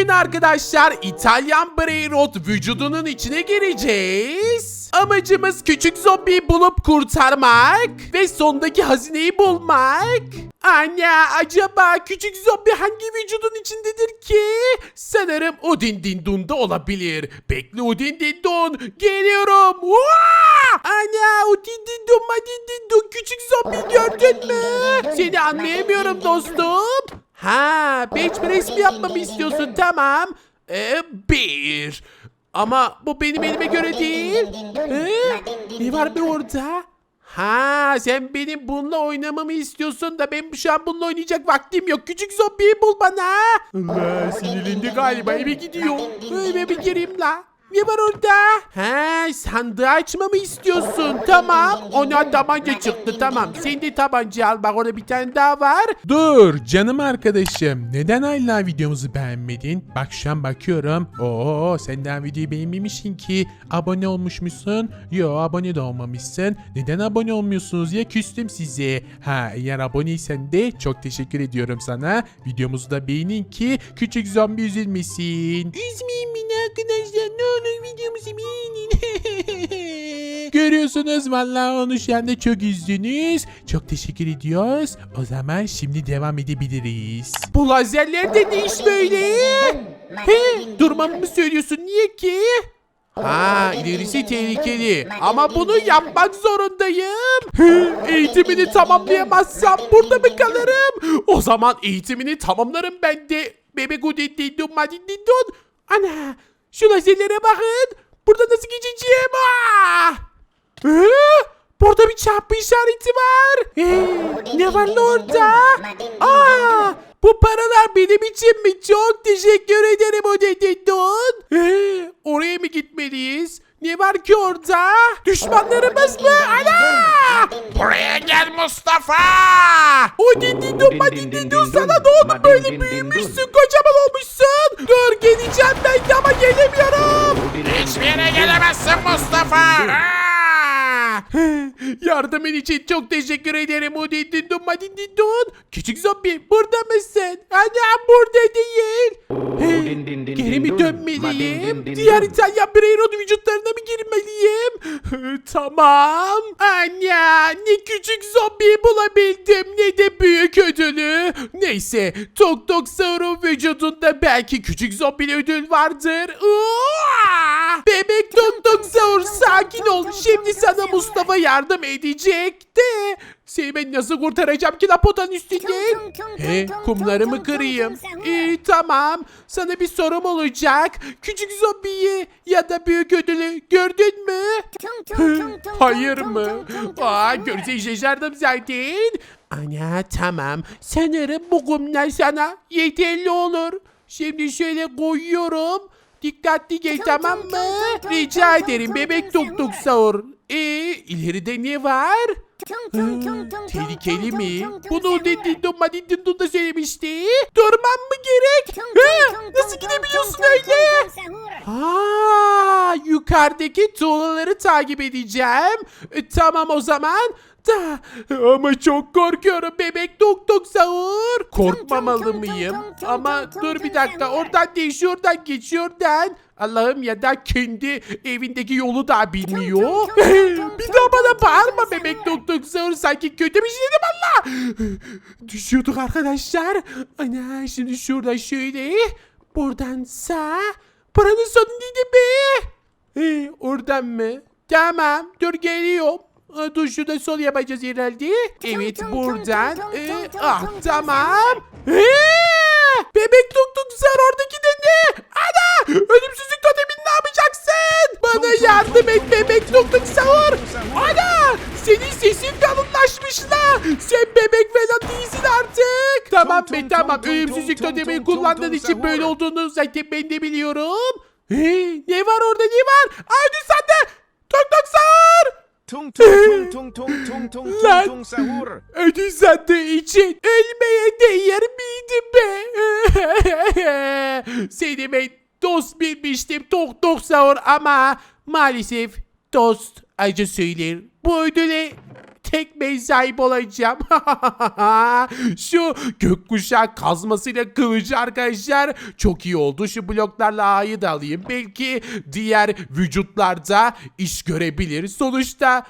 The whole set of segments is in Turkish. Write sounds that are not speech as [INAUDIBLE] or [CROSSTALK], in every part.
Bugün arkadaşlar İtalyan Brainrot vücudunun içine gireceğiz. Amacımız küçük zombiyi bulup kurtarmak ve sondaki hazineyi bulmak. Anne acaba küçük zombi hangi vücudun içindedir ki? Sanırım Odin Dindun'da olabilir. Bekle Odin Dindun geliyorum. Vaa! Anne Odin Dindun Madin Dindun küçük zombi gördün mü? Seni anlayamıyorum dostum. Ha, bench press mi yapmamı istiyorsun? Tamam. Ee, bir. Ama bu benim elime göre değil. Ee, ne var be orada? Ha, sen benim bununla oynamamı istiyorsun da ben şu an bununla oynayacak vaktim yok. Küçük zombiyi bul bana. Allah sinirlendi galiba eve gidiyor. Eve bir gireyim la. Ne var orada? He sandığı açmamı istiyorsun. Tamam. Ona tabanca çıktı tamam. Sen de tabanca al. Bak orada bir tane daha var. Dur canım arkadaşım. Neden hala videomuzu beğenmedin? Bak şu an bakıyorum. Oo sen daha videoyu beğenmemişsin ki. Abone olmuşmuşsun. Yo abone de olmamışsın. Neden abone olmuyorsunuz ya küstüm size. Ha eğer aboneysen de çok teşekkür ediyorum sana. Videomuzu da beğenin ki küçük zombi üzülmesin. Üzmeyin beni arkadaşlar ne olur videomuzu beğenin. [LAUGHS] Görüyorsunuz vallahi onu şu anda çok üzdünüz. Çok teşekkür ediyoruz. O zaman şimdi devam edebiliriz. Bu lazerler de ne iş böyle? He, durmamı mı söylüyorsun? Niye ki? Ha, ilerisi tehlikeli. Ama bunu yapmak zorundayım. Eğitimini tamamlayamazsam burada mı kalırım? O zaman eğitimini tamamlarım ben de. Dindun madin dindun. Ana, şu lazerlere bakın. Burada nasıl geçeceğim? Ah! Ee, burada bir çarpı işareti var. Ee, ne var lan orada? Aa, bu paralar benim için mi? Çok teşekkür ederim Odededon. Ee, oraya mı gitmeliyiz? Ne var ki orada? Düşmanlarımız mı? Ana! Buraya gel Mustafa. Odededon, Madededon sana ne oldu böyle büyümüşsün, kocaman olmuşsun. Dur geleceğim ben de ama gelemiyorum. Hiçbir yere gelemezsin Mustafa. Aa! [LAUGHS] Yardımın için çok teşekkür ederim Udindindun Madindindun. Küçük zombi burada mısın? Ana burada değil. Hey, Geri mi dönmeliyim? Diğer İtalyan Breyron vücutlarına mı girmeliyim? [LAUGHS] tamam. Anya ne küçük zombi bulabildim ne de büyük ödülü. Neyse Tok Tok Saur'un vücudunda belki küçük zombi ödül vardır. Uaa! Bebek Tok Tok Saur sakin ol. Şimdi sana Mustafa yardım edecek de. Seni ben nasıl kurtaracağım ki lapotanın üstünden? He, kumlarımı kırayım. İyi tamam. Sana bir sorum olacak. Küçük zombiyi ya da büyük ödülü gördün mü? Hayır mı? Aa, görse şaşardım zaten. Ana tamam. Sanırım bu kumlar sana yeterli olur. Şimdi şöyle koyuyorum. Dikkatli gel tamam mı? Rica ederim bebek tuk tuk sahur. Ee, ileride ne var? Tehlikeli mi? Bunu Dindindun Madindindun da söylemişti. Durmam mı gerek? Nasıl gidebiliyorsun öyle? Ha, yukarıdaki tuğlaları takip edeceğim. E, tamam o zaman. Da, ama çok korkuyorum bebek tok tok sahur. Korkmamalı mıyım? Ama dur bir dakika oradan değil şuradan geç şuradan. Allah'ım ya da kendi evindeki yolu da bilmiyor. bir daha bana bağırma bebek tok tok sahur sanki kötü bir şey dedim Allah. Düşüyorduk arkadaşlar. Ana şimdi şurada şöyle. Buradan sağ. Buranın sonu neydi be? He, oradan mı? Tamam dur geliyorum. Aa, Dur şurada sol yapacağız herhalde. Evet buradan. Ee, ah tamam. Ee, bebek tuk tuk sen oradaki de ne? Ana! Ölümsüzlük totemini ne yapacaksın? Bana yardım et bebek tuk tuk sahur. Ana! Senin sesin kalınlaşmış la. Sen bebek falan değilsin artık. Tamam be tamam. Ölümsüzlük totemini kullandığın için böyle olduğunu zaten ben de biliyorum. Ee, ne var orada ne var? Aynı sende. Tuk tuk sahur. Tung tung tung tung tung Lan. tung tung sahur. Ödül sandığı için ölmeye değer miydi be? [LAUGHS] Seni ben dost bilmiştim tok tok sahur ama maalesef dost acı söyler. Bu ödüle tek bey sahibi olacağım. [LAUGHS] Şu gökkuşağı kazmasıyla kılıcı arkadaşlar çok iyi oldu. Şu bloklarla A'yı da alayım. Belki diğer vücutlarda iş görebilir. Sonuçta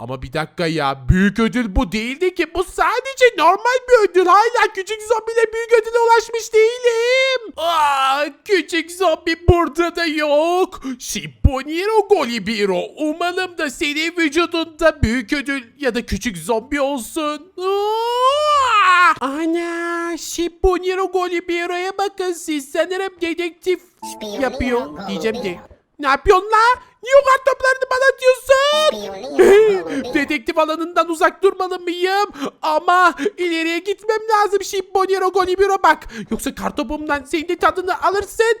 ama bir dakika ya büyük ödül bu değildi ki bu sadece normal bir ödül hala küçük zombiyle büyük ödüle ulaşmış değilim. Aa, küçük zombi burada da yok. Şiponiro Golibiro umalım da senin vücudunda büyük ödül ya da küçük zombi olsun. Aa! Ana Şiponiro Golibiro'ya bakın siz sanırım dedektif yapıyor diyeceğim de. Ne yapıyorsun la? Niye o kartoplarını bana atıyorsun? [LAUGHS] Dedektif alanından uzak durmalı mıyım? Ama ileriye gitmem lazım Şibbonero Golibiro bak. Yoksa kartopumdan senin de tadını alırsın.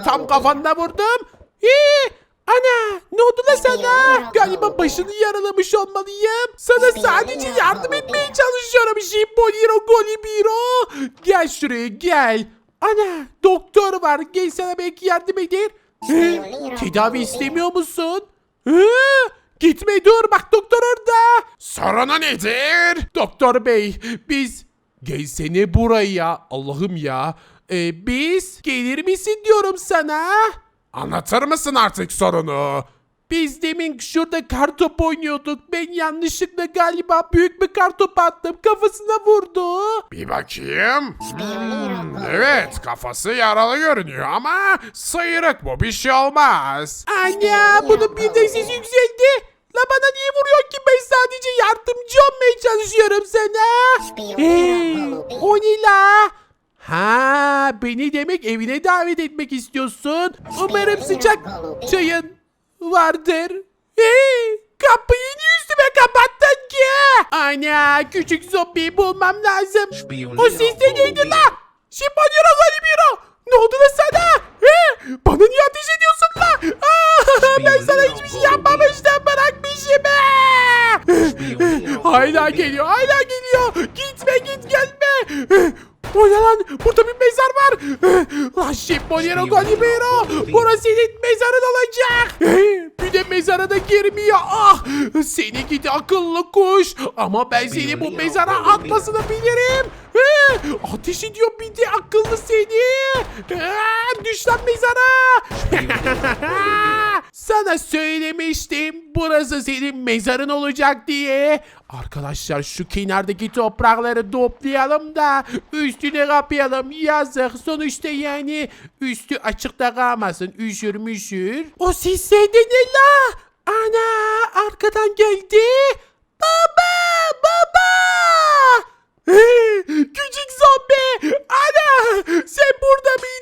[LAUGHS] Tam kafanda vurdum. Hii, Ana ne oldu la sana? Galiba başını yaralamış olmalıyım. Sana sadece yardım etmeye çalışıyorum Şibbonero Golibiro. Gel şuraya gel. Ana doktor var gel sana belki yardım eder. Tedavi istemiyor musun? Hı? Gitme dur bak doktor orada. Sorunu nedir? Doktor bey biz gelsene buraya Allah'ım ya. Ee, biz gelir misin diyorum sana. Anlatır mısın artık sorunu? Biz demin şurada kartop oynuyorduk. Ben yanlışlıkla galiba büyük bir kartop attım. Kafasına vurdu. Bir bakayım. Hmm, evet kafası yaralı görünüyor ama sıyrık bu bir şey olmaz. Ana bunun bir de sesi yükseldi. La bana niye vuruyor ki ben sadece yardımcı olmaya çalışıyorum sana. Hey, o ne la? Ha beni demek evine davet etmek istiyorsun. Umarım sıcak çayın vardır. Hey, kapıyı niye üstüme kapattın ki? Ana küçük zombiyi bulmam lazım. O ses de neydi la? Şimpaniro Galimiro. Ne oldu la sana? He? Bana niye ateş ediyorsun la? Aa, ben sana hiçbir şey yapmamıştım. Bırak peşimi. [LAUGHS] hala geliyor hala geliyor. Gitme git gelme. O ne lan? Burada bir var. Lan Şimpaniro Galimiro. Burası senin mezarın olacak. [LAUGHS] Bir de mezara da girmiyor. Ah seni gidi akıllı kuş. Ama ben seni bu mezara atmasını bilirim. [LAUGHS] Ateş ediyor bir de akıllı seni. [LAUGHS] Düş lan mezara. Sana söylemiştim. Burası senin mezarın olacak diye. Arkadaşlar şu kenardaki toprakları toplayalım da üstüne kapayalım. Yazık. Sonuçta yani üstü açıkta kalmasın. Üşür müşür. O de ne la? Ana arkadan geldi. Baba baba. Hey, Küçük zombi! Ana! Sen burada mıydın?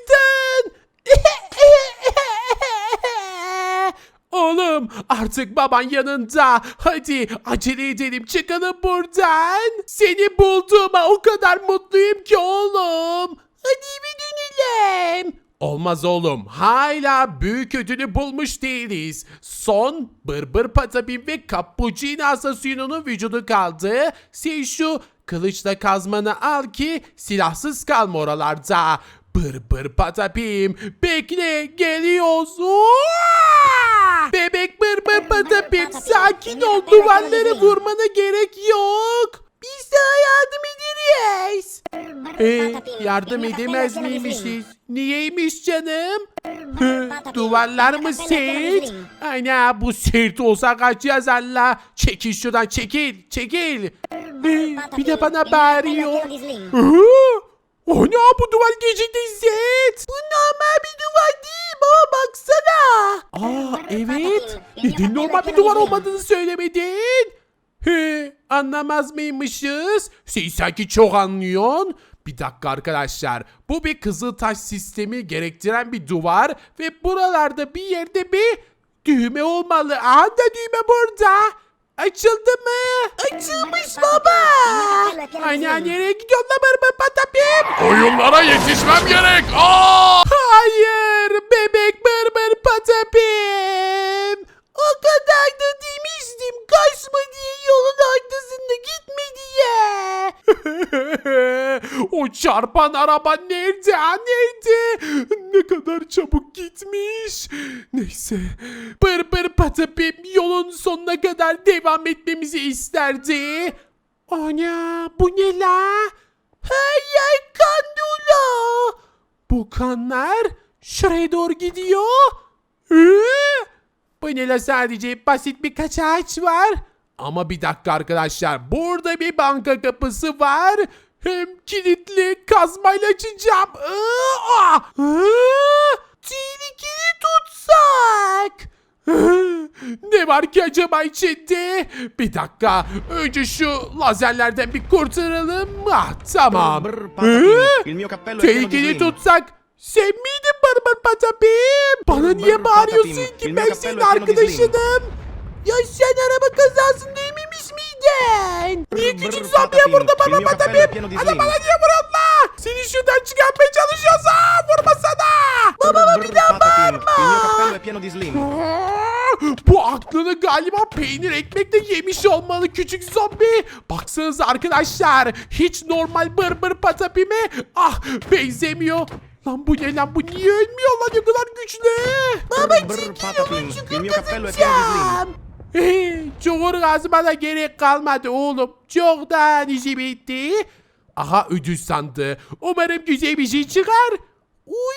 Artık baban yanında. Hadi acele edelim çıkalım buradan. Seni bulduğuma o kadar mutluyum ki oğlum. Hadi eve dönelim. Olmaz oğlum. Hala büyük ödülü bulmuş değiliz. Son Bırbır Patapim ve Cappuccino Assassino'nun vücudu kaldı. Sen şu kılıçla kazmanı al ki silahsız kalma oralarda. Bırbır Patapim bekle geliyoruz. Bebek Bırbır Patapim sakin ol duvarları vurmana gerek yok. Biz sana yardım ederiz. Ee, yardım edemez miymişiz? Niyeymiş canım? Duvarlar mı sert? Ana bu sert olsa kaç yazarla. Çekil şuradan çekil çekil. Ee, bir de bana bağırıyor. O ne bu duvar gecikti sert? Bu normal bir duvar değil baba baksana. Aa evet. Neden normal bir duvar olmadığını söylemedin? He, anlamaz mıymışız? Sen sanki çok anlıyorsun. Bir dakika arkadaşlar. Bu bir kızıltaş sistemi gerektiren bir duvar ve buralarda bir yerde bir düğme olmalı. Aha da düğme burada. Açıldı mı? Açılmış baba. Ana nereye gidiyorsun lan bırbır patapim? Oyunlara yetişmem gerek. Aa! Hayır bebek bırbır patapim. O kadar da demiştim kaçma diye yolun ortasında gitme diye. [LAUGHS] o çarpan araba nerede ha nerede? Ne ne kadar çabuk gitmiş. Neyse. Bır bır patapim yolun sonuna kadar devam etmemizi isterdi. Ana bu ne la? Her yer kan dolu. Bu kanlar şuraya doğru gidiyor. Ee? Bu ne la sadece basit birkaç ağaç var. Ama bir dakika arkadaşlar. Burada bir banka kapısı var. Hem kilitli kazmayla açacağım. Iı, ah! Iı, Tehlikeli tutsak. Ne var ki acaba içinde? Bir dakika. Önce şu lazerlerden bir kurtaralım. Ah tamam. Tehlikeli tutsak. Sen miydin Barbar Patapim? Bana niye bağırıyorsun ki? Ben senin arkadaşınım. Ya sen araba kazasında eminmiş miydin? Niye küçük zombiye vurdu bana Hadi slim. bana niye la? Seni şuradan çıkartmaya çalışıyorsa vurmasana. Pieno di slim. Aa, Bu aklını galiba peynir ekmekle yemiş olmalı küçük zombi. Baksanıza arkadaşlar hiç normal bır bır patapime ah benzemiyor. Lan bu ne lan bu niye ölmüyor lan ne kadar güçlü. Baba patapim, il mio Çukur kazmana gerek kalmadı oğlum. Çoktan işi bitti. Aha ödül sandı. Umarım güzel bir şey çıkar. Uy,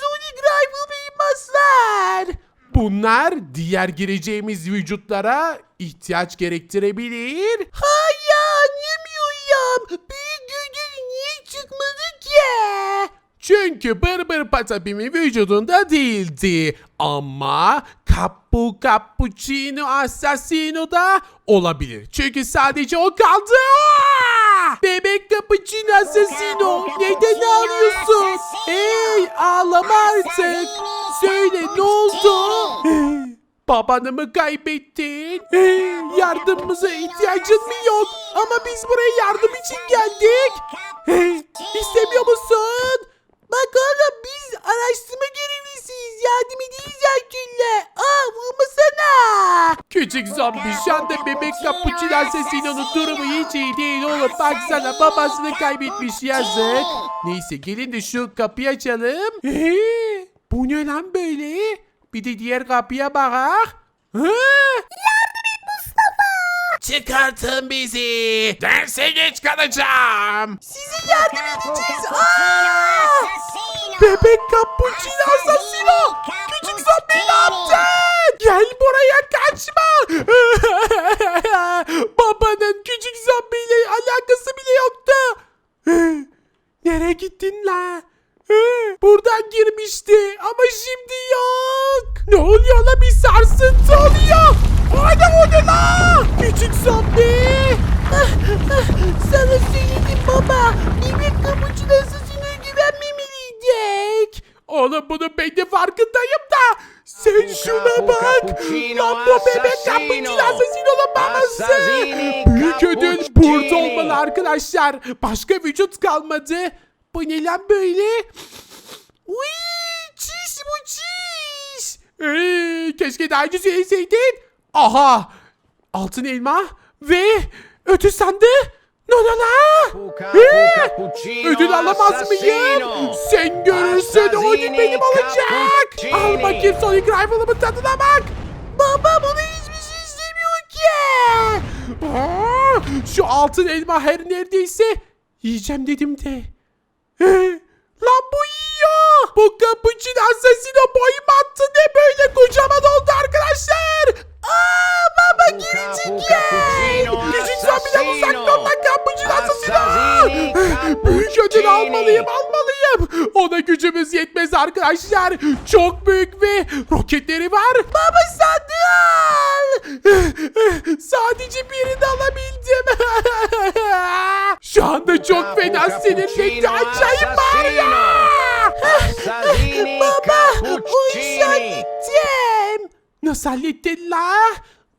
Sonic Rifle Beammaslar. Bunlar diğer gireceğimiz vücutlara ihtiyaç gerektirebilir. Hayır anlamıyorum. Büyük ödül niye çıkmadı ki? Çünkü Bır Bır Patapim'in vücudunda değildi. Ama Capu Cappuccino Assassino da olabilir. Çünkü sadece o kaldı. Aa! Bebek Cappuccino Assassino neden ağlıyorsun? Hey ağlama artık. Söyle ne oldu? Babanı mı kaybettin? Hey, yardımımıza ihtiyacın mı yok? Ama biz buraya yardım için geldik. Hey, istemiyor musun? Bak oğlum biz araştırma görevlisiyiz. Yardım edeceğiz her türlü. Aa vurmasana. Küçük zombi şu anda bebek kapuçin Assassino'nun durumu hiç iyi değil oğlum. Baksana babasını kaybetmiş yazık. Neyse gelin de şu kapıyı açalım. Ee, bu ne lan böyle? Bir de diğer kapıya bak. Ha? Çıkartın bizi. Derse geç kalacağım. Size yardım edeceğiz. Aa! Bebek cappuccino assassino. Küçük zombi ne yaptın? Gel buraya kaçma. [LAUGHS] Babanın küçük zombiyle alakası bile yoktu. [GASPS] Nereye gittin la? [GASPS] Buradan girmişti ama şimdi yok. Ne oluyor la bir sarsıntı oluyor. Hadi o ne la? Küçük zombi. Sana söyledim baba. Bebek kabuçun asasına güvenmemeliydik. Oğlum bunun ben de farkındayım da. Sen şuna bak. Lan bu bebek kabuçun asasino babası. Büyük ödül burada olmalı arkadaşlar. Başka vücut kalmadı. Bu ne lan böyle? Uy, çiş bu çiş. Ee, keşke daha önce söyleseydin. Aha, altın elma ve ödül sandı. Puka, Ee, cappuccino, Ödül alamaz mıyım? Sen görürsün o ödül benim olacak. Al bakayım Sonic Rifle'ımın tadına bak. Baba bunu hiçbir şey istemiyor ki. Aa, şu altın elma her neredeyse yiyeceğim dedim de. Ee, Lan bu yiyor. Bu cappuccino assassino boyum attı ne böyle kocaman oldu arkadaşlar. Aa baba ya. cappuccino, Küçük zombiden uzak assassino. dur lan cappuccino assassino. Assassini, Büyük ödül almalıyım almalıyım. Ona gücümüz yetmez arkadaşlar. Çok büyük ve roketleri var. Baba sandığı al. Sadece birini alabildim. [LAUGHS] Şu anda çok fena sinirlendi. Acayip hallettin la?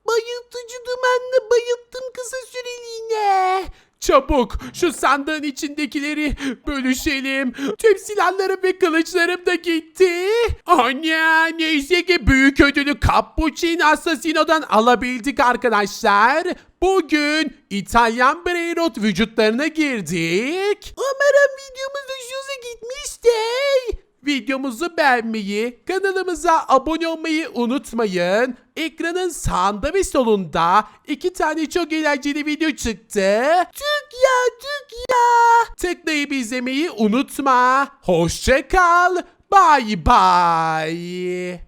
Bayıltıcı dumanla bayılttım kısa süreliğine. Çabuk şu sandığın içindekileri bölüşelim. Tüm silahlarım ve kılıçlarım da gitti. Anne neyse ki büyük ödülü Cappuccino Assassino'dan alabildik arkadaşlar. Bugün İtalyan Brainrot vücutlarına girdik. Umarım videomuz hoşunuza gitmiştir. Videomuzu beğenmeyi, kanalımıza abone olmayı unutmayın. Ekranın sağında ve solunda iki tane çok eğlenceli video çıktı. Tık ya tık ya. Tıklayıp izlemeyi unutma. Hoşça kal. Bye bye.